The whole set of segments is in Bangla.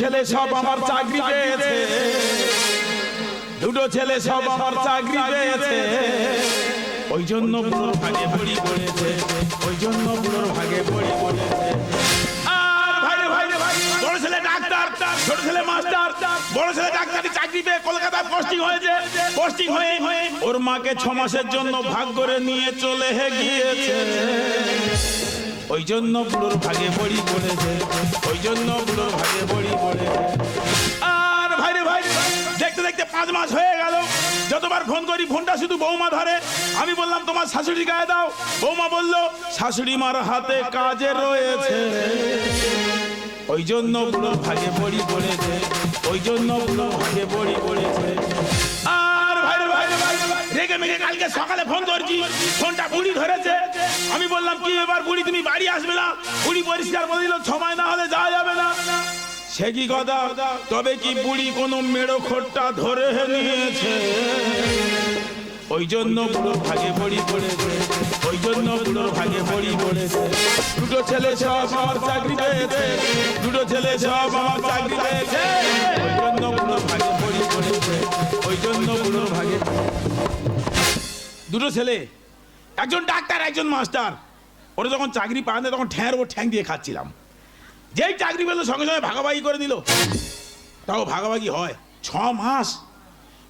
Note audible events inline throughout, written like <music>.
ছেলে সব আমার চাকরি পেয়েছে। দুটো ছেলে সব আমার চাকরি পেয়েছে। ওই জন্য বুড়োর ভাগে বড়ি পড়েছে। ওই জন্য বুড়োর ভাগে বড়ি পড়েছে। আর ভাই ভাই ভাই ছেলে ছোট ছেলে ছেলে ডাক্তারি কলকাতায় হয়েছে। হয়ে ওর মাকে ছ মাসের জন্য ভাগ করে নিয়ে চলে গিয়েছে। ওই জন্য বুড়োর ভাগে বড়ি পড়েছে ওই জন্য বুড়োর ভাগে বড়ি পড়েছে আর ভাই রে ভাই, দেখতে দেখতে পাঁচ মাস হয়ে গেল। যতবার ফোন করি, ফোনটা শুধু বৌমা ধরে। আমি বললাম, তোমার শাশুড়ি গায়ে দাও। বৌমা বলল, শাশুড়ি মার হাতে কাজে রয়েছে। ওই জন্য বুড়োর ভাগে বড়ি পড়েছে ওই জন্য বুড়োর ভাগে বড়ি পড়েছে রেগে মেগে কালকে সকালে ফোন করছি ফোনটা বুড়ি ধরেছে। আমি বললাম, কি এবার বুড়ি, তুমি বাড়ি আসবে না? বুড়ি পরিষ্কার বলে দিল, সময় না হলে যাওয়া যাবে না। সে কি কথা? তবে কি বুড়ি কোনো মেড়ো খোট্টা ধরে নিয়েছে? ওই জন্য বুড়ো ভাগে বড়ি পড়েছে। ওই জন্য বুড়োর ভাগে বড়ি পড়েছে। দুটো ছেলে সব আমার চাকরি পেয়েছে। দুটো ছেলে সব আমার চাকরি পেয়েছে। ওই জন্য বুড়োর ভাগে বড়ি পড়েছে। ওই জন্য বুড়োর ভাগে দুটো ছেলে। একজন ডাক্তার, একজন মাস্টার। ওরা যখন চাকরি পায় না, তখন ঠ্যাঁর ও ঠ্যাং দিয়ে খাচ্ছিলাম। যেই চাকরি পেল, সঙ্গে সঙ্গে ভাগাভাগি করে দিল। তাও ভাগাভাগি হয়। ছ মাস।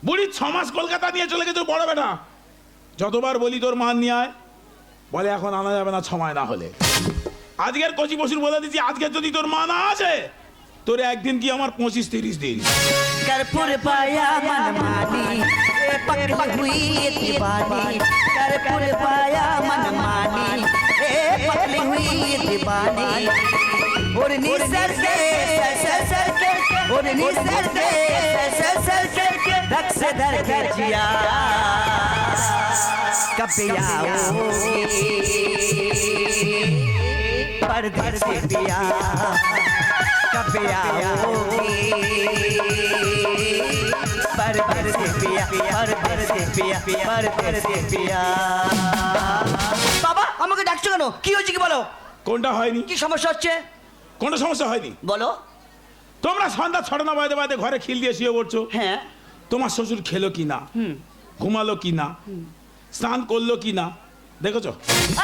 বলি ছ মাস কলকাতা নিয়ে চলে গেছে, বড় বেটা। যতবার বলি তোর মান নিয়ে আয়। বলে, এখন আনা যাবে না, ছমায় না হলে। আজকের কচি পশুর বলে দিচ্ছি, আজকে যদি তোর মা না আছে তোর একদিন কি আমার পঁচিশ তিরিশ দিন? পায়া पकड़ी हुई दीवानी कर्पूर पाया मन मानी। ए पकड़ी हुई दीवानी और निसर के सर सर सर के और निसर के सर सर सर के धक से धर के जिया। कब आओगे पर धर से पिया। कब आओगे पर पर से पिया पर पर से पिया पर पर से पिया বাবা আমাকে ডাকছো কেন কি হয়েছে কি বলো কোনটা হয়নি কি সমস্যা হচ্ছে কোনো সমস্যা হয়নি বলো তোমরা সন্ধ্যা ছটা না বাজে বাজে ঘরে খিল দিয়ে শুয়ে পড়ছো হ্যাঁ তোমার শ্বশুর খেলো কি না ঘুমালো কি না স্নান করলো কি না দেখেছো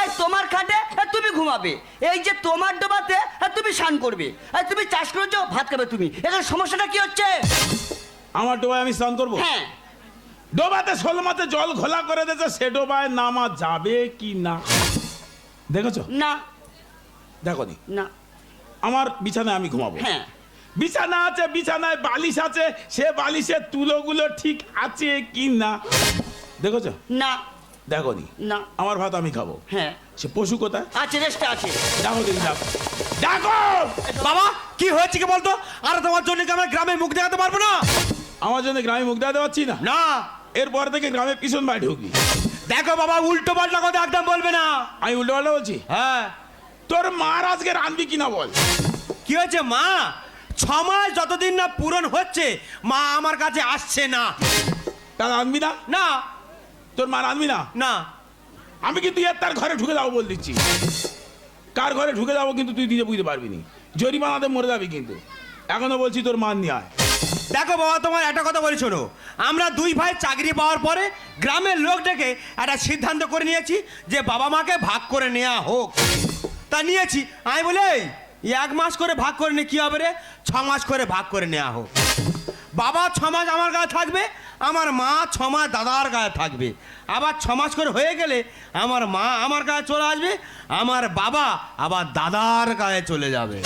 এই তোমার খাটে আর তুমি ঘুমাবে এই যে তোমার ডোবাতে আর তুমি স্নান করবে আর তুমি চাষ করেছো ভাত খাবে তুমি এখানে সমস্যাটা কি হচ্ছে আমার ডোবায় আমি স্নান করব? হ্যাঁ। ডোবাতে শোল মাতে জল ঘোলা করে দিয়েছে সে ডোবায় নামা যাবে কি না? দেখেছ? না। দেখো নি। না। আমার বিছানায় আমি ঘুমাবো। হ্যাঁ। বিছানা আছে বিছানায় বালিশ আছে সে বালিশের তুলোগুলো ঠিক আছে কি না? দেখেছ? না। দেখো নি। না। আমার ভাত আমি খাব। হ্যাঁ। সে পশু কোথায়? আছে রেস্টে আছে। দেখো দেখি দেখো। দেখো! বাবা কি হয়েছে কি বলতো? আর তোমার জন্য কি আমরা গ্রামে মুখ দেখাতে পারব না? আমার জন্য গ্রামে মুখ দেওয়া পারছি না? না। এরপর থেকে গ্রামে পিছন বাড়ি ঢুকবি দেখো বাবা উল্টো পাল্টা কথা একদম বলবে না। আমি উল্টো পাল্টা বলছি? হ্যাঁ। তোর মার আজকে রাঁধবি কিনা বল? কি হয়েছে মা? ছ মাস যতদিন না পূরণ হচ্ছে মা আমার কাছে আসছে না। তা রাঁধবি না? না। তোর মা রাঁধবি না? না। আমি কিন্তু এর তার ঘরে ঢুকে যাব বল দিচ্ছি। কার ঘরে ঢুকে যাব কিন্তু তুই নিজে বুঝতে পারবি নি। জরিমানাতে মরে যাবি কিন্তু। এখনও বলছি তোর মান নিয়ে আয়। দেখো বাবা তোমার একটা কথা বলি শোনো। আমরা দুই ভাই চাকরি পাওয়ার পরে গ্রামের লোক ডেকে একটা সিদ্ধান্ত করে নিয়েছি যে বাবা মাকে ভাগ করে নেওয়া হোক। তা নিয়েছি। আমি বলে "এই, এক মাস করে ভাগ করে নিয়ে কী হবে রে? ছ মাস করে ভাগ করে নেওয়া হোক। বাবা ছ মাস আমার গায়ে থাকবে আমার মা ছ মাস দাদার গায়ে থাকবে। আবার ছ মাস করে হয়ে গেলে আমার মা আমার গায়ে চলে আসবে আমার বাবা আবার দাদার গায়ে চলে যাবে।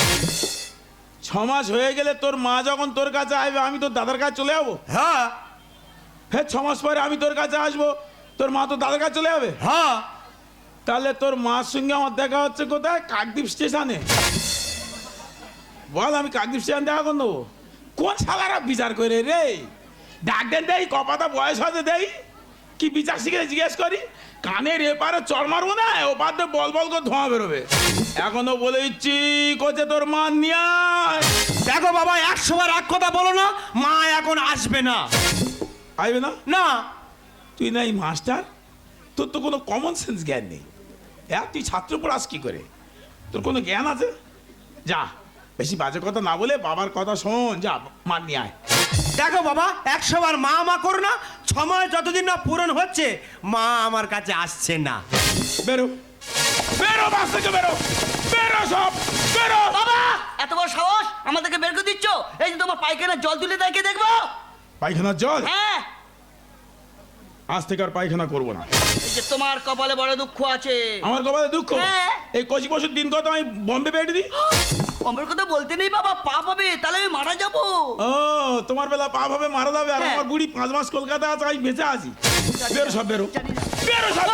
ছ মাস হয়ে গেলে তোর মা যখন তোর কাছে আসবে আমি তোর দাদার কাছে চলে যাব? হ্যাঁ। ফের ছ মাস পরে আমি তোর কাছে আসব। তোর মা তোর দাদার কাছে চলে যাবে? হ্যাঁ। তাহলে তোর মার সঙ্গে আমার দেখা হচ্ছে কোথায়? কাকদ্বীপ স্টেশনে। বল আমি কাকদ্বীপ স্টেশন দেখা করে নেব কোন সালারা বিচার করে রে? ডাকতেন দেই কপাতা বয়স হতে দেই। কি বিচার শিখে জিজ্ঞেস করি? কানের এপারে চর মারবো না ওপার দিয়ে বল বল করে ধোঁয়া বেরোবে। এখনও বলে দিচ্ছি কোচে তোর মান নিয়ে দেখো বাবা একশো বার এক কথা বলো না মা এখন আসবে না। আসবে না? না। তুই নাই মাস্টার? তোর তো কোনো কমন সেন্স জ্ঞান নেই। হ্যাঁ তুই ছাত্র পড়াস কি করে? তোর কোনো জ্ঞান আছে? যা বেশি বাজে কথা না বলে বাবার কথা শোন যা মার নিয়ে আয় দেখো বাবা একশো বার মা মা করো না সময় যতদিন না পূরণ হচ্ছে মা আমার কাছে আসছে না। বেরো। বেরো বাস থেকে বেরো। বেরো সব বেরো। বাবা এত বড় সাহস? আমাদেরকে বের করে দিচ্ছ? এই যে তোমার পায়খানার জল তুলে দেখে দেখব? পায়খানার জল? হ্যাঁ। আজ থেকে আর পায়খানা করব না। এই যে তোমার কপালে বড় দুঃখ আছে। আমার কপালে দুঃখ? হ্যাঁ। এই কচি পশুর দিন কত আমি বম্বে পেটে দিই? <gasps> আমার কথা বলতে নেই বাবা পাপ হবে তাহলে আমি মারা যাব। ও তোমার বেলা পাপ হবে মারা যাবে আর হ্যাঁ। আমার বুড়ি পাঁচ মাস কলকাতা আছে আমি বেঁচে আছি। বেরো সব বেরো। বেরো সব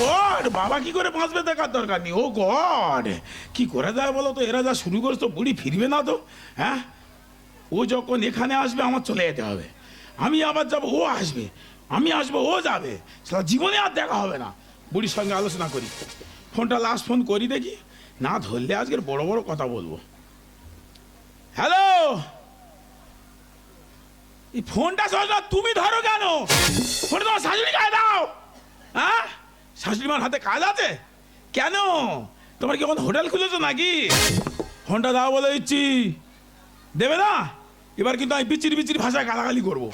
গড! বাবা কি করে বাঁচবে দেখার দরকার নেই। ও গড কি করে যায় বলো তো? এরা যা শুরু করছে তো বুড়ি ফিরবে না তো হ্যাঁ? ও যখন এখানে আসবে আমার চলে যেতে হবে। আমি আবার যাব ও আসবে। আমি আসব ও যাবে। সারা জীবনে আর দেখা হবে না। বুড়ির সঙ্গে আলোচনা করি। ফোনটা লাস্ট ফোন করি দেখি। না ধরলে আজকের বড় বড় কথা বলব। হ্যালো এই ফোনটা সহজ তুমি ধরো কেন? ফোনটা তোমার শাশুড়ি গায়ে দাও। হ্যাঁ? শাশুড়ি মার হাতে কাজ আছে? কেন? তোমার কি এখন হোটেল খুলেছো নাকি? ফোনটা দাও বলে দিচ্ছি। দেবে না? এবার কিন্তু আমি বিচির বিচির ভাষায় গালাগালি করব।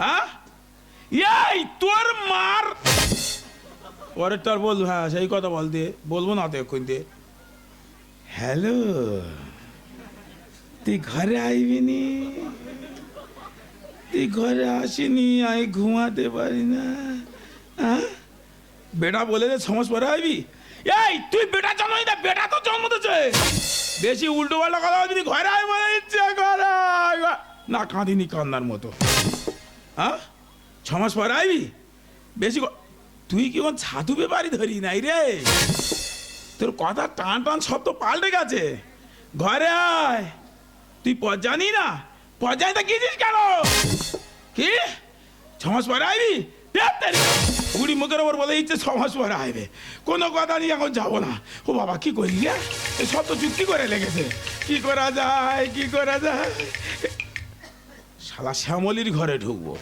হ্যাঁ? এই তোর মার পরের তো আর বলব হ্যাঁ সেই কথা বলতে বলব না তো এক্ষুন দিয়ে হ্যালো তুই ঘরে আইবি নি? তুই ঘরে আসিনি আমি ঘুমাতে পারি না। হ্যাঁ? বেটা বলে দে সমাজ পরে আইবি। এই তুই বেটা জন্মই না বেটা তো জন্ম দিচ্ছে বেশি উল্টো পাল্টা কথা বলবি ঘরে আই বলে ইচ্ছে ঘরে আয়। না কাঁদিনি কান্নার মতো। হ্যাঁ? ছ মাস পরে আইবি? বেশি তুই কি কোন ছাতু ব্যাপারই ধরি নাই রে? তোর কথা টান টান সব তো পাল্টে গেছে। ঘরে আয়। তুই পথ জানি না? পথ জানি তা গিয়েছিস কেন? কি? ছ মাস পরে আইবি? বুড়ি মুখের ওপর বলে দিচ্ছে ছ মাস পরে আইবে। কোনো কথা নিয়ে এখন যাব না। ও বাবা, কি করলি সব তো চুক্তি করে লেগেছে। কি করা যায়, কি করা যায়? শালা শ্যামলির ঘরে ঢুকবো।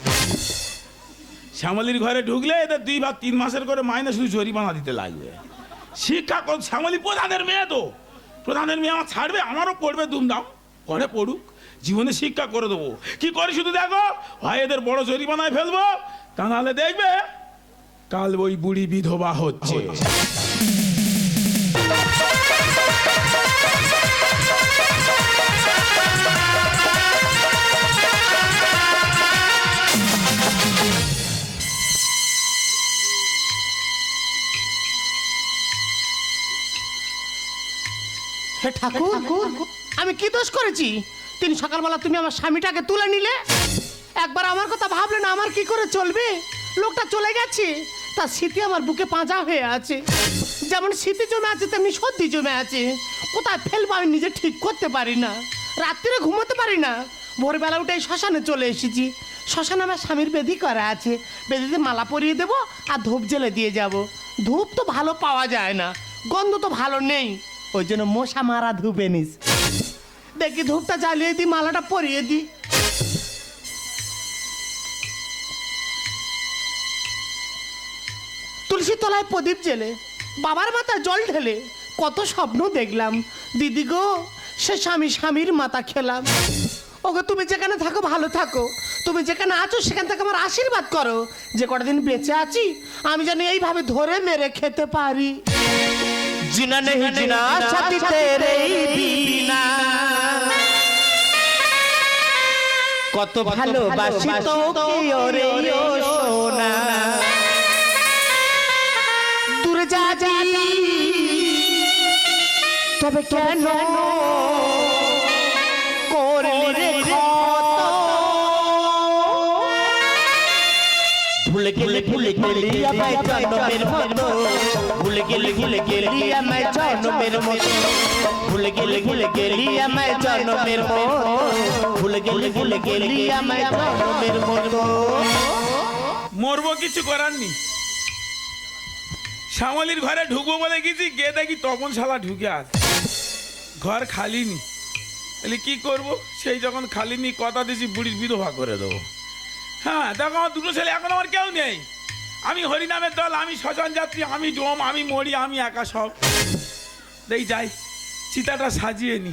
শ্যামলির ঘরে ঢুকলে এদের দুই বা তিন মাসের করে মাইনে শুধু জরিমানা দিতে লাগবে। শিক্ষা কর, শ্যামলি প্রধানের মেয়ে তো। প্রধানের মেয়ে আমার ছাড়বে, আমারও পড়বে, দুমদাম। পরে পড়ুক, জীবনে শিক্ষা করে দেবো। কি করে শুধু দেখো? ভাই এদের বড় জরিমানায় ফেলব, তা নাহলে দেখবে কাল ওই বুড়ি বিধবা হচ্ছে। ঠাকুর আমি কি দোষ করেছি? তিনি সকালবেলা তুমি আমার স্বামীটাকে তুলে নিলে? একবার আমার কথা ভাবলে না আমার কি করে চলবে? লোকটা চলে গেছে। তার স্মৃতি আমার বুকে পাঁজা হয়ে আছে। যেমন স্মৃতি জমে আছে তেমনি সর্দি জমে আছে। কোথায় ফেলব আমি নিজে ঠিক করতে পারি না। রাত্রিরে ঘুমোতে পারি না। ভোরবেলা উঠে শ্মশানে চলে এসেছি। শ্মশানে আমার স্বামীর বেদি করা আছে। বেদিতে মালা পরিয়ে দেবো আর ধূপ জেলে দিয়ে যাব। ধূপ তো ভালো পাওয়া যায় না। গন্ধ তো ভালো নেই। ওই জন্য মশা মারা ধূপ এনিস দেখি ধূপটা জ্বালিয়ে দিই মালাটা পরিয়ে দিই তুলসী তলায় প্রদীপ জেলে বাবার মাথায় জল ঢেলে, কত স্বপ্ন দেখলাম। দিদি গো, সে স্বামী স্বামীর মাথা খেলাম। ওগো, তুমি যেখানে থাকো, ভালো থাকো। তুমি যেখানে আছো, সেখান থেকে আমার আশীর্বাদ করো। যে কটা দিন বেঁচে আছি, আমি যেন এইভাবে ধরে মেরে খেতে পারি। জিনা নেই জিনা সাথী তেরে বিনা। কত ভালোবাসি তোকে ওরে ও সোনা। দূরে যা যাবি। তবে কেন করলি রে ক্ষত? ভুলে গেলে ভুলে গেলি আমায় জন্মের মতো ভুলে গেলে ভুলে গেলি আমায় জন্মের মতো ভুলে গেলে ভুলে গেলি আমায় জন্মের মতো ভুলে গেলে ভুলে গেলি আমায় জন্মের মতো মরবো কিছু করার নি শ্যামলির ঘরে ঢুকবো বলে গেছি গিয়ে দেখি তপন শালা ঢুকে আছে ঘর খালি নি তাহলে কি করব সেই যখন খালি নি কথা দিছি বুড়ির বিধবা করে দেবো। হ্যাঁ দেখো আমার দুটো ছেলে এখন আমার কেউ নেই। আমি হরিনামের দল, আমি শ্মশান যাত্রী, আমি ডোম, আমি মরি, আমি একা সব। দেই, যাই। চিতাটা সাজিয়ে নি।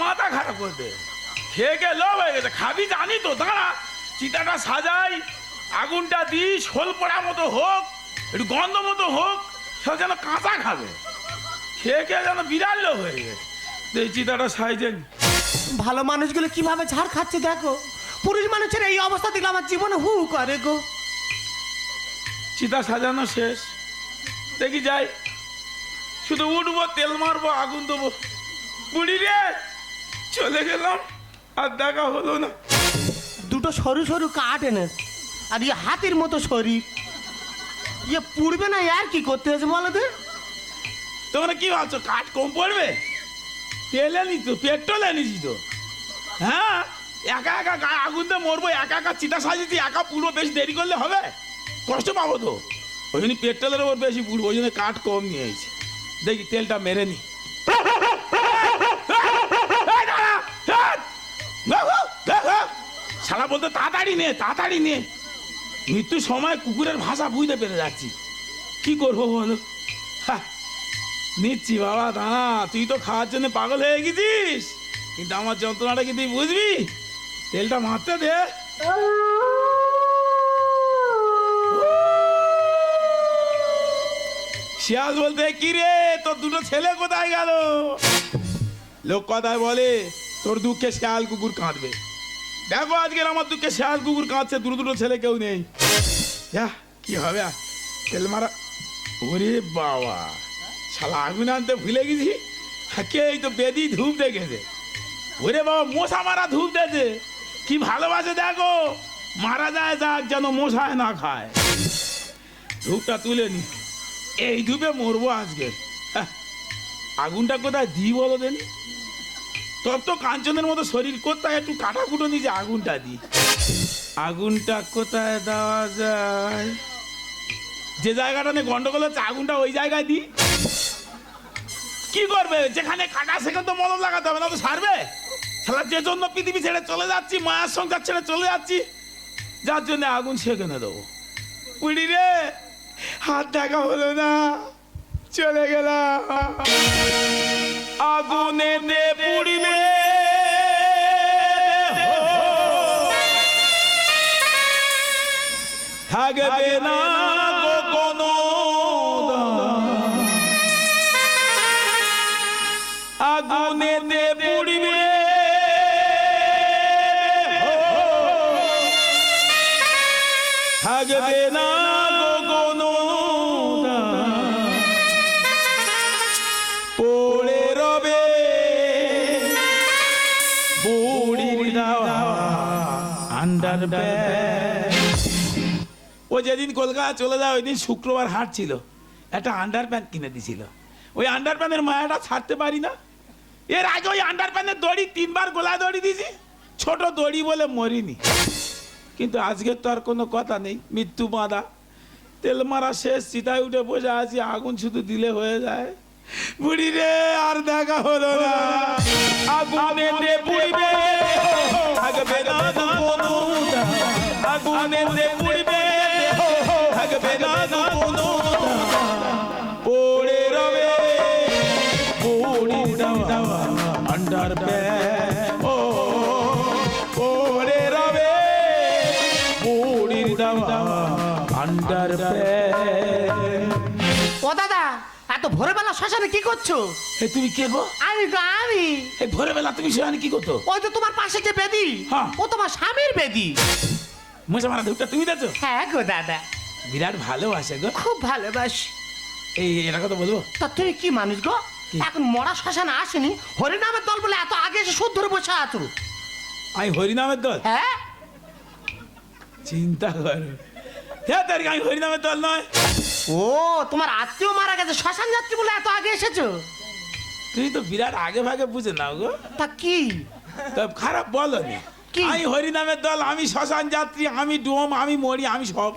মাথা খারাপ করতে খেয়ে খেয়ে লোভ হয়ে গেছে। খাবি জানি তো, দাঁড়া। চিতাটা সাজাই, আগুনটা দি, শোল পড়া মতো হোক, একটু গন্ধ মতো হোক সব যেন কাঁচা খাবে। খেয়ে খেয়ে যেন বিড়াল লোভ হয়ে গেছে। চিতাটা সাইজেন ভালো মানুষগুলো কীভাবে ঝাড় খাচ্ছে দেখো? পুরুষ মানুষের এই অবস্থা দেখলে আমার জীবনে হু করে গো। চিতা সাজানো শেষ। দেখি যাই। শুধু উঠবো তেল মারবো আগুন দেবো। বুড়ি রে চলে গেলাম আর দেখা হলো না। দুটো সরু সরু কাঠ এনে আর ইয়ে হাতির মতো শরীর। ইয়ে পুড়বে না আর কি করতে হয়েছে বলো তো? তোমরা কি ভাবছ কাঠ কম পড়বে? তেল তো, পেট্রোল আনিস তো। হ্যাঁ? একা একা গায়ে আগুন দিয়ে মরবো, একা একা চিতা সাজিয়েছি, একা পুরো বেশি দেরি করলে হবে? কষ্ট পাবো তো। ওই জন্য পেট্রোলের ওপর বেশি পুড়বো, ওই জন্য কাঠ কম নিয়ে এসেছি। দেখি, তেলটা মেরে নি। শালা বলতে তাড়াতাড়ি নে তাড়াতাড়ি নে। মৃত্যুর সময় কুকুরের ভাষা বুঝতে পেরে যাচ্ছি। কি করব বলো? হ্যাঁ। নিচ্ছি বাবা, দাঁড়া। তুই তো খাওয়ার জন্য পাগল হয়ে গেছিস। কিন্তু আমার যন্ত্রণাটা কি তুই বুঝবি? তেলটা মারতে দে। শিয়াল বলতে, কি রে, তোর দুটো ছেলে কোথায় গেল? লোক কথায় বলে, তোর দুঃখে শিয়াল কুকুর কাঁদবে। দেখো, আজকের আমার দুঃখে শিয়াল কুকুর কাঁদছে, দুটো দুটো ছেলে কেউ নেই। যা, কি হবে? তেল মারা ওরে বাবা। শালা আগুন আনতে ভুলে গেছি। কে এই তো বেদি ধূপ দেখেছে? ওরে বাবা মশা মারা ধূপ দেখে কি ভালোবাসে দেখো মারা যায় যাক যেন মশায় না খায়। ধূপটা তুলে নি। এই ধূপে মরবো আজকে। হ্যাঁ, আগুনটা কোথায় দিই বলো দেনি? তোর তো কাঞ্চনের মতো শরীর কোথায় একটু কাটা কুটো নিচে আগুনটা দিই? আগুনটা কোথায় দেওয়া যায়? যে জায়গাটা নিয়ে গন্ডগোল হচ্ছে আগুনটা ওই জায়গায় দিই? কি করবে? যেখানে কাটা, সেখানে তো মলম লাগাতে হবে, না তো সারবে? শালা, যে জন্য পৃথিবী ছেড়ে চলে যাচ্ছি, মায়ের সংসার ছেড়ে চলে যাচ্ছি, যার জন্য আগুন সেখানে দেবো। পুড়ি রে, হাত দেখা হলো না, চলে গেলাম। আগুনে দে পুড়িবে থাকবে না। থাকবে না কোনো ও যেদিন কলকাতা চলে যায়, ওই দিন শুক্রবার হাট ছিল। একটা আন্ডার প্যান্ট কিনে দিছিল। ওই আন্ডার প্যান্টের মায়াটা ছাড়তে পারি না। এর আগে ওই আন্ডার প্যান্টের দড়ি তিনবার গোলা দড়ি দিয়েছি ছোট দড়ি বলে মরিনি। কিন্তু আজকে তো আর কোনো কথা নেই মৃত্যু বাঁধা। তেল মারা শেষ চিতায় উঠে বসে আছি আগুন শুধু দিলে হয়ে যায়। বুড়ি রে আর দেখা হলো না। আগুনে দে পুড়িবে থাকবে না গো কোনো দাগ। আগুনে দে পুড়িবে থাকবে না গো কোনো দাগ। পড়ে রবে। পড়ি আন্ডার ও শ্মশানে কি করছ? এ তুমি কে গো? আমি গো আমি। এই ভোরবেলা তুমি সেখানে কি করতো? ওই তো তোমার পাশে যে বেদি। হ্যাঁ। ও তোমার স্বামীর বেদি। মশা মারা ধূপটা তুমি দেখো হ্যাঁ গো দাদা। বিরাট ভালোবাসে গো। খুব ভালোবাসি। এই এটা কথা বলব? তা তুমি কি মানুষ গো? কি? এখন মরা শ্মশানে আসেনি হরিনামের দল বলে এত আগে এসে সুদ ধরে বসে আছো আমি হরিনামের দল? হ্যাঁ। চিন্তা করো। হ্যাঁ তার আমি হরিনামের দল নয়। ও তোমার আত্মীয় মারা গেছে শ্মশান যাত্রী বলে এত আগে এসেছ? তুমি তো বিরাট আগে ভাগে বুঝে নাও গো। তা কি? তা খারাপ বলো নি? আমি হরিনামের দল আমি শ্মশান যাত্রী আমি ডোম আমি মরি আমি সব।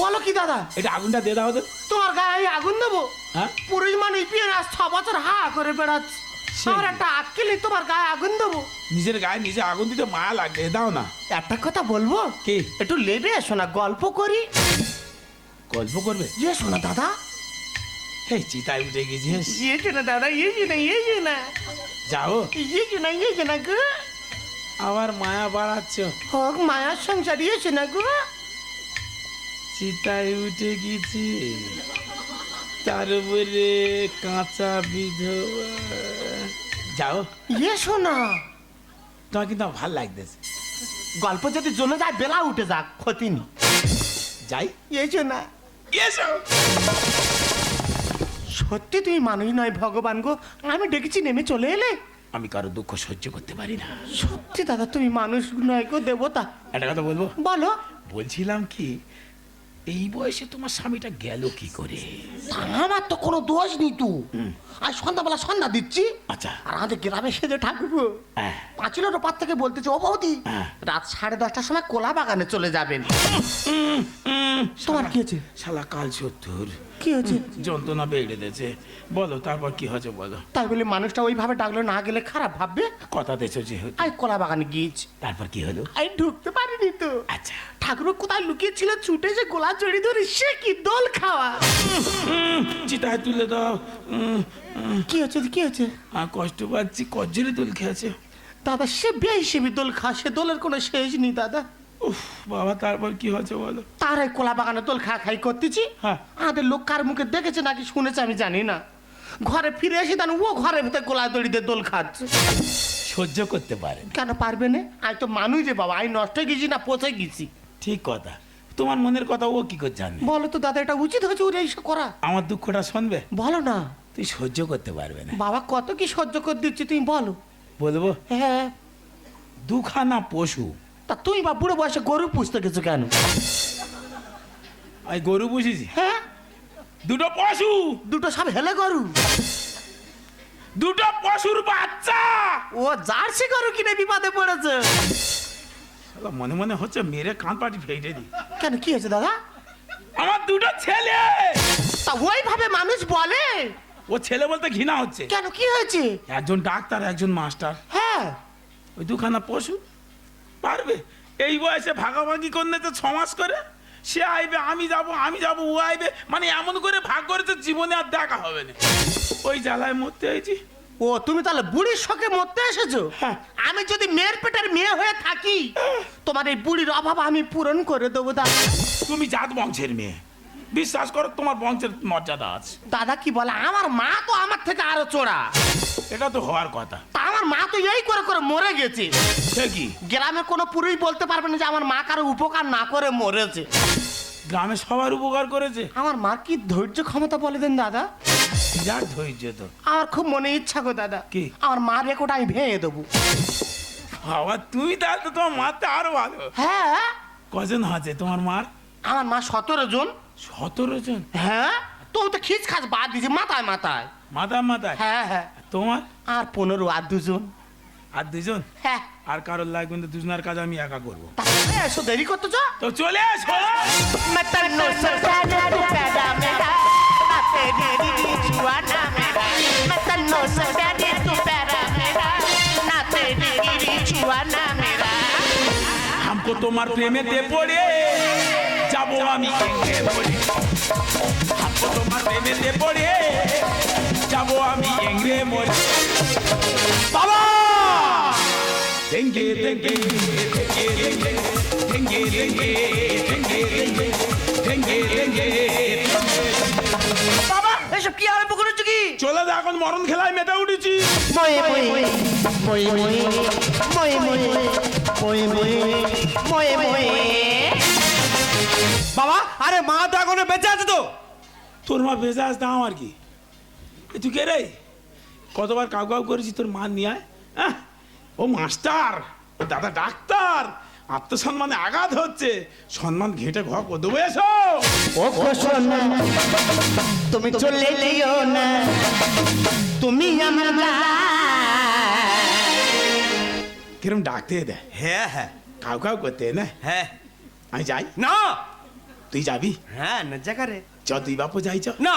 বলো কি দাদা? এটা আগুনটা দিয়ে দাও তো। তোমার গায়ে আমি আগুন দেবো? হ্যাঁ? পুরুষ মানুষ বিয়ে না ছ বছর হা করে বেড়াচ্ছে। আমার একটা আক্কেলি তোমার গায়ে আগুন দেবো। নিজের গায়ে নিজে আগুন দিতে মায়া দাও না। একটা কথা বলব? কি? একটু লেবে এসো না গল্প করি। গল্প করবে? ইয়ে শোনা দাদা। হে চিতায় উঠে গেছিস। ইয়ে দাদা ইয়ে শোনা যাও। শোনা গো। আবার মায়া বাড়াচ্ছ। হোক মায়ার সংসার ইয়ে না গো। চিতায় উঠে গেছি তার উপরে কাঁচা বিধবা। যাও। ইয়ে শোনা। তোমার কিন্তু ভালো লাগতেছে। গল্প যদি জমে যায় বেলা উঠে যাক ক্ষতি নেই। যাই। ইয়ে শোনা। এসো সত্যি তুমি মানুষ নয় ভগবান গো। আমি ডেকেছি নেমে চলে এলে। আমি কারও দুঃখ সহ্য করতে পারি না। সত্যি দাদা তুমি মানুষ নয় গো দেবতা। একটা কথা বলব? বলো। বলছিলাম কি এই বয়সে তোমার স্বামীটা গেল কি করে? আমার তো কোনো দোষ নেই তু। আর সন্ধ্যাবেলা সন্ধ্যা দিচ্ছি। আচ্ছা। আর আমাদের গ্রামে সেজে ঠাকুর হ্যাঁ। পাঁচিলের ওপার থেকে বলতেছে ও বৌদি হ্যাঁ। রাত সাড়ে দশটার সময় কোলা বাগানে চলে যাবেন। তোমার কি আছে? শালা কাল সত্তর কি হয়েছে? যন্ত্রণা বেড়ে দিয়েছে বলো তারপর কি হয়েছে বলো? তাই বলে মানুষটা ওইভাবে ডাকলো না গেলে খারাপ ভাববে? কথা দিয়েছ যেহেতু। আমি কোলা বাগানে গিয়েছি। তারপর কি হলো? আমি ঢুকতে পারিনি তো। আচ্ছা। ঠাকুর কোথায় লুকিয়েছিল ছুটে যে গোলা চড়ি ধরে সে কি দোল খাওয়া? চিতায় তুলে দাও। কি হচ্ছে কি হচ্ছে আর কষ্ট পাচ্ছি কজ্জরে দোল খেয়েছে। দাদা সে বে হিসেবে দোল খা সে দোলের কোনো শেষ নেই দাদা। উফ বাবা তারপর কি হয়েছে বলো? তারাই কোলা বাগানে দোল খা খাই করতেছি। হ্যাঁ। আমাদের লোক কার মুখে দেখেছে নাকি শুনেছে আমি জানি না। ঘরে ফিরে এসে দেন ও ঘরের ভিতরে গোলা দড়িতে দোল খাচ্ছে। সহ্য করতে পারে না। কেন পারবে না? আমি তো মানুষ রে বাবা আমি নষ্ট হয়ে গেছি না পচে গেছি। ঠিক কথা। তোমার মনের কথা ও কি করে জানবে বলো তো দাদা এটা উচিত হয়েছে ওরা এইসব করা? আমার দুঃখটা শুনবে? বলো না। তুই সহ্য করতে পারবে না। বাবা কত কি সহ্য করে দিচ্ছি তুমি বলো। বলব? হ্যাঁ। দুখানা পশু তা তুই বা বুড়ো বয়সে গরু পুষতে গেছো কেন? আমি গরু পুষেছি। হ্যাঁ? দুটো পশু। দুটো সব হেলে গরু। দুটো পশুর বাচ্চা। ও জার্সি গরু কিনে বিপদে পড়েছে। মনে মনে হচ্ছে মেরে কান পাটি ফেটে দি। কেন কি হয়েছে দাদা? আমার দুটো ছেলে। তা ওইভাবে মানুষ বলে? ও ছেলে বলতে ঘৃণা হচ্ছে। কেন কি হয়েছে? একজন ডাক্তার একজন মাস্টার। হ্যাঁ। ওই দুখানা পশু। পারবে? এই বয়সে ভাগাভাগি করলে তো ছমাস করে। সে আইবে আমি যাব আমি যাব ও আইবে। মানে এমন করে ভাগ করে তো জীবনে আর দেখা হবে না। ওই জ্বালায় মরতে হয়েছি। ও তুমি তাহলে বুড়ির শখে মরতে এসেছ? হ্যাঁ। আমি যদি মেয়ের পেটের মেয়ে হয়ে থাকি তোমার এই বুড়ির অভাব আমি পূরণ করে দেবো দাদা। তুমি জাত বংশের মেয়ে। বিশ্বাস করো তোমার বংশের মর্যাদা আছে। দাদা কি বলে আমার মা তো আমার থেকে আরও চোরা। এটা তো হওয়ার কথা। তা আমার মা তো এই করে করে মরে গেছে। সে কি? গ্রামে কোনো পুরুষ বলতে পারবে না যে আমার মা কারও উপকার না করে মরেছে। গ্রামে সবার উপকার করেছে? আমার মা কি ধৈর্য ক্ষমতা বলে দেন দাদা? যার ধৈর্য তো। আমার খুব মনে ইচ্ছা গো দাদা। কি? আমার মা রেকোটা আমি ভেঙে দেবো। বাবা তুমি তাহলে তো তোমার মারতে আরও ভালো। হ্যাঁ? কজন আছে তোমার মার? আমার মা সতেরো জন। সতেরো জন হ্যাঁ তুমি তো খিচ খাচ বাদ দিয়েছি মাথায় মাথায় মাথা মাথায় হ্যাঁ হ্যাঁ তোমার আর পনেরো আর দুজন আর দুজন হ্যাঁ আর কারোর লাগবে না দুজনের কাজ আমি একা করবো তাহলে এসো দেরি করতেছ তো চলে এসো मैं तन्नो सरदार तू पैदा मेरा ना तेरी छुआना मेरा मैं तन्नो सरदार तू पैदा मेरा ना तेरी छुआना मेरा हमको তোমার প্রেমেতে পড়ে যাব আমি গেঙ্গে মরে হাত তোমার প্রেমেতে পড়ে যাব আমি গেঙ্গে মরে বাবা ডেঙ্গে ডেঙ্গে ডেঙ্গে ডেঙ্গে ডেঙ্গে ডেঙ্গে ডেঙ্গে ডেঙ্গে ডেঙ্গে বাবা এসব কি আরম্ভ করেছ কি চলে যা এখন মরণ খেলায় মেতে উঠেছি ময়ে ময়ে ময়ে ময়ে ময়ে ময়ে ময়ে ময়ে ময়ে বাবা আরে মা তো এখনও বেঁচে আছে তো। তোর মা বেঁচে আছে আসতে আমার কি? তুই কে রে? কতবার কাউ কাউ করেছি তোর মা নিয়ে আয় হ্যাঁ? ও মাস্টার ও দাদা ডাক্তার আত্মসম্মানে আঘাত হচ্ছে সম্মান ঘেঁটে ঘর করে দেবো এসো। ও তুমি চলে যেও না তুমি আমার কিরম ডাকতে দেয়? হ্যাঁ হ্যাঁ। কাউ কাউ করতে না? হ্যাঁ। আমি যাই। না! তুই যাবি? হ্যাঁ না জায়গা রে চ তুই বাপু যাই চ না।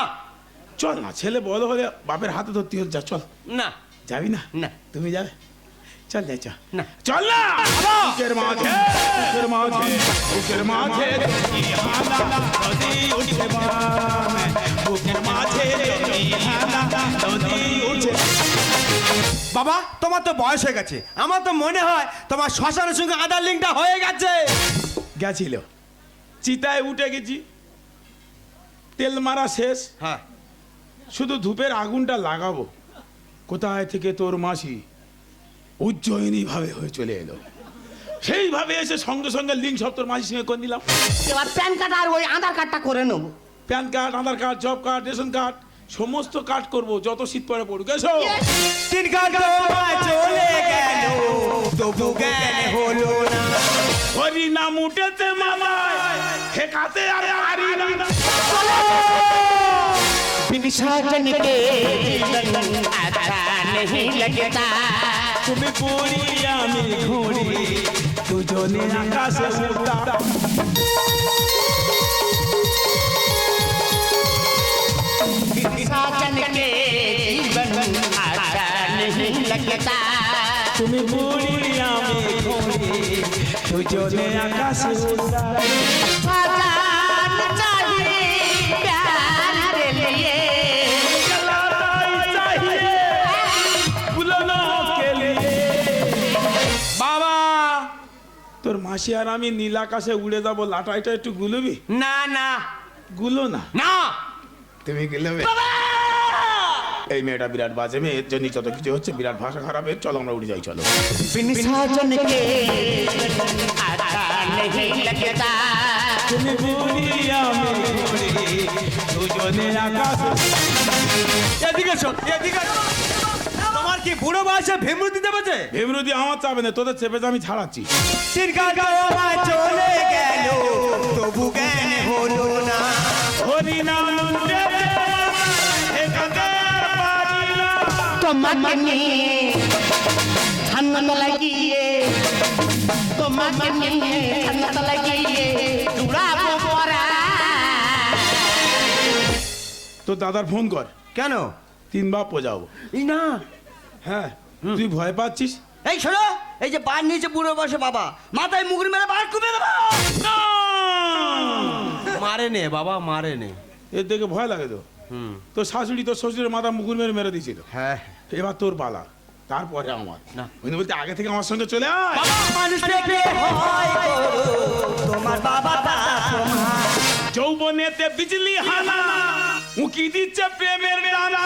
চল না ছেলে বড় হলে বাপের হাতে ধরতে হল যা চল। না। যাবি না? না। তুমি যাবে? চল যাই চল। না। চল না! বুকের মাঝে বুকের মাঝে বুকের মাঝে নদী মাঝে বাবা তোমার তো বয়স হয়ে গেছে। আমার তো মনে হয় তোমার শ্মশানের সঙ্গে আধার লিঙ্কটা হয়ে গেছে। গেছিল। চিতায় উঠে গেছি। তেল মারা শেষ। হ্যাঁ। শুধু ধূপের আগুনটা লাগাবো। কোথায় থেকে তোর মাসি উজ্জয়িনী ভাবে হয়ে চলে এলো? সেইভাবে এসে সঙ্গে সঙ্গে লিঙ্ক সব তোর মাসির সঙ্গে করে নিলাম। এবার প্যান কার্ড আর ওই আধার কার্ডটা করে নেব। PAN card Aadhaar card job card ration card. সমস্ত কার্ড করব যত শীত পরে পড়ুক এসো তিন কাল তোমায় চলে গেল তবু জ্ঞান হলো না হরি নাম উঠেছে মামায় ঠেকাতে আর পারি না बिन साजन के जीवन अच्छा नहीं लगता তুমি পুরি আমি ঘুরি দুজনে আকাশে উড়তা बिन साजन के जीवन अच्छा नहीं लगता তুমি পুরি আমি ঘুরি দুজনে আকাশে উড়তা साजन चाहिए प्यार के लिए चाहिए बुलाना के लिए বাবা তোর মাসি আর আমি নীল আকাশে উড়ে যাবো লাটাইটা একটু গুলবি না না গুলো না না তুমি কি এই মেয়েটা বিরাট বাজে মেয়ে এর জন্য যত কিছু হচ্ছে বিরাট ভাষা খারাপের চলো আমরা উড়ে যাই চলো। তোমার কি বুড়ো বয়সে ভীমরুতি দেবেছে? ভীমরুতি আমার চাবে না তোদের চেপেছে আমি ছাড়াচ্ছি। চলে গেল তবু জ্ঞান হলো না। পারি তোমাকে নিয়ে ঠান্ডা লাগিয়ে তোমাকে নিয়ে ঠান্ডা লাগিয়ে জুড়াবো পরা তোর দাদার ফোন কর। কেন? তিন বাপ যাব এই না হ্যাঁ তুই ভয় পাচ্ছিস? এই শোনো এই যে বার নিয়েছে বুড়ো বসে বাবা মাথায় মুগুর মেরে বার কুমে দেবো। না! মারে নে বাবা মারে নে এর দেখে ভয় লাগে তো। হুম। তোর শাশুড়ি তোর শ্বশুরের মাথা মুকুর মেরে মেরে দিয়েছিল। হ্যাঁ। এবার তোর পালা তারপরে আমার। না। বলতে আগে থেকে আমার সঙ্গে চলে আয়। হয় তোমার বাবা যৌবনেতে বিজলি হানা উকি দিচ্ছে প্রেমের ডানা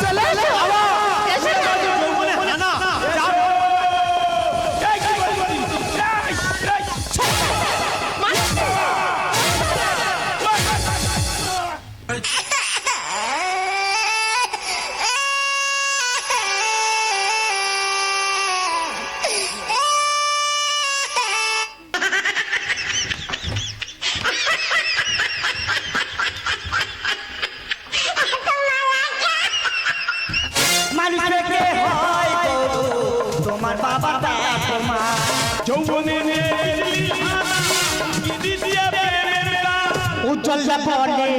উজ্জ্বল বলে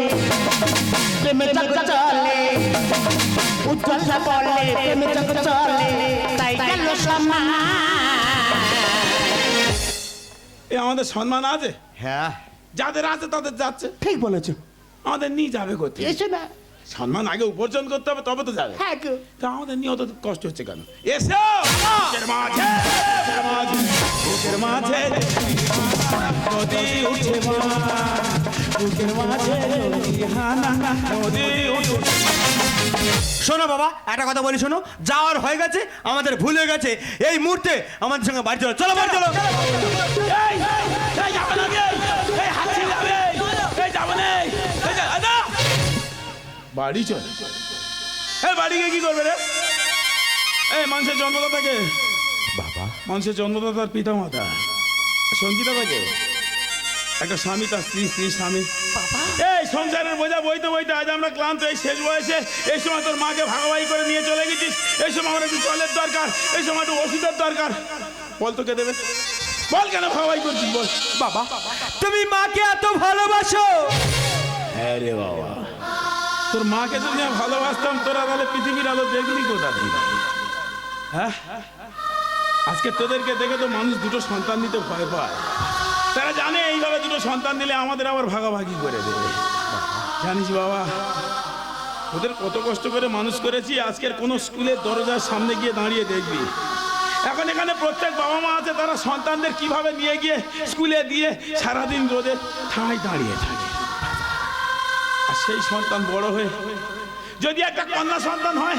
প্রেমে জগ চলে। উজ্জ্বল বলে প্রেমে চলে। তাই গেল এ আমাদের সম্মান আছে? হ্যাঁ। যাদের আছে তাদের যাচ্ছে। ঠিক বলেছ। আমাদের নিয়ে যাবে করতে এসো না। সম্মান আগে উপার্জন করতে হবে তবে তো যাবে। হ্যাঁ তা আমাদের নিয়ে অত কষ্ট হচ্ছে কেন? এসো! মাঝে মাঝে। বুকের মাঝে নদী উঠে বুকের মাঝে নদী উঠে শোনো বাবা একটা কথা বলি শোনো। যাওয়ার হয়ে গেছে আমাদের ভুল হয়ে গেছে। এই মুহূর্তে আমাদের সঙ্গে বাড়ি চলো। চলো বাড়ি চলো। এই এই যাবে না গে এই হাসি যাবে এই যাবে না এই যা- আদা! বাড়ি চল। এই বাড়ি গিয়ে কি করবে রে? এই মানুষের জন্মদাতাকে বাবা। মানুষের জন্মদাতার পিতা মাতা সঙ্গীতা থাকে একটা স্বামী তার স্ত্রী স্ত্রী স্বামী। এই সংসারের বোঝা বইতে বইতে আজ আমরা ক্লান্ত এই শেষ বয়সে এই সময় তোর মাকে ভাগাভাগি করে নিয়ে চলে গেছিস এই সময় আমার একটু জলের দরকার এই সময় একটু ওষুধের দরকার। বল তোকে দেবে। বল কেন ভাগাভাগি করছিস বল। বাবা তুমি মাকে এত ভালোবাসো? হ্যাঁ রে বাবা। তোর মাকে যদি আমি ভালোবাসতাম তোরা তাহলে পৃথিবীর আলো দেখলি কোথা থেকে হ্যাঁ? আজকে তোদেরকে দেখে তো মানুষ দুটো সন্তান দিতে ভয় পায়। তারা জানে এইভাবে দুটো সন্তান দিলে আমাদের আবার ভাগাভাগি করে দেবে। জানিস বাবা ওদের কত কষ্ট করে মানুষ করেছি, আজকের কোনো স্কুলের দরজার সামনে গিয়ে দাঁড়িয়ে দেখবি। এখন এখানে প্রত্যেক বাবা মা আছে, তারা সন্তানদের কীভাবে নিয়ে গিয়ে স্কুলে দিয়ে সারাদিন রোদে ঠাঁই দাঁড়িয়ে থাকে। আর সেই সন্তান বড় হয়ে যদি একটা কন্যা সন্তান হয়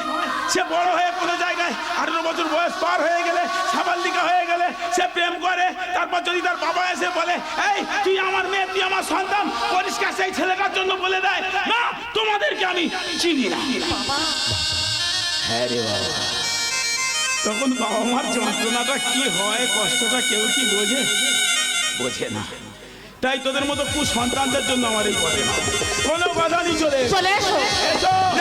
সে বড় হয়ে কোনো জায়গায় আঠেরো বছর বয়স পার হয়ে গেলে সাবালিকা হয়ে গেলে সে প্রেম করে তারপর যদি তার বাবা এসে বলে এই তুই আমার মেয়ে তুই আমার সন্তান পরিষ্কার সেই ছেলেটার জন্য বলে দেয় না তোমাদেরকে আমি চিনি না। হ্যাঁ রে বাবা। তখন বাবা মার যন্ত্রণাটা কি হয় কষ্টটা কেউ কি বোঝে? বোঝে না। তাই তোদের মতো কু সন্তানদের জন্য আমার এই না কোনো কথা নেই চলে। চলে এসো। এসো।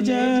যায়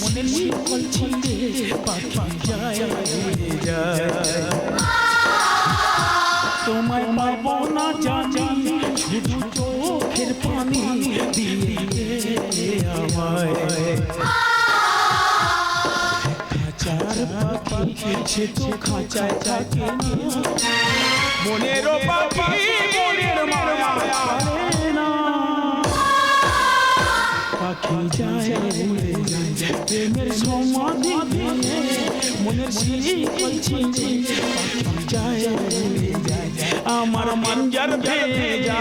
মনের শিকল ছিঁড়ে পাখি যায় উড়ে যায়। তোমায় পাবো না জানি শুধু চোখের পানি দিয়ে আমায়। খাঁচার পাখি সে তো খাঁচায় থাকে মনের পাখি মনের মায়া। পাখি যায় উড়ে প্রেমের সমাধি মনের যায় আমার মন যার যায়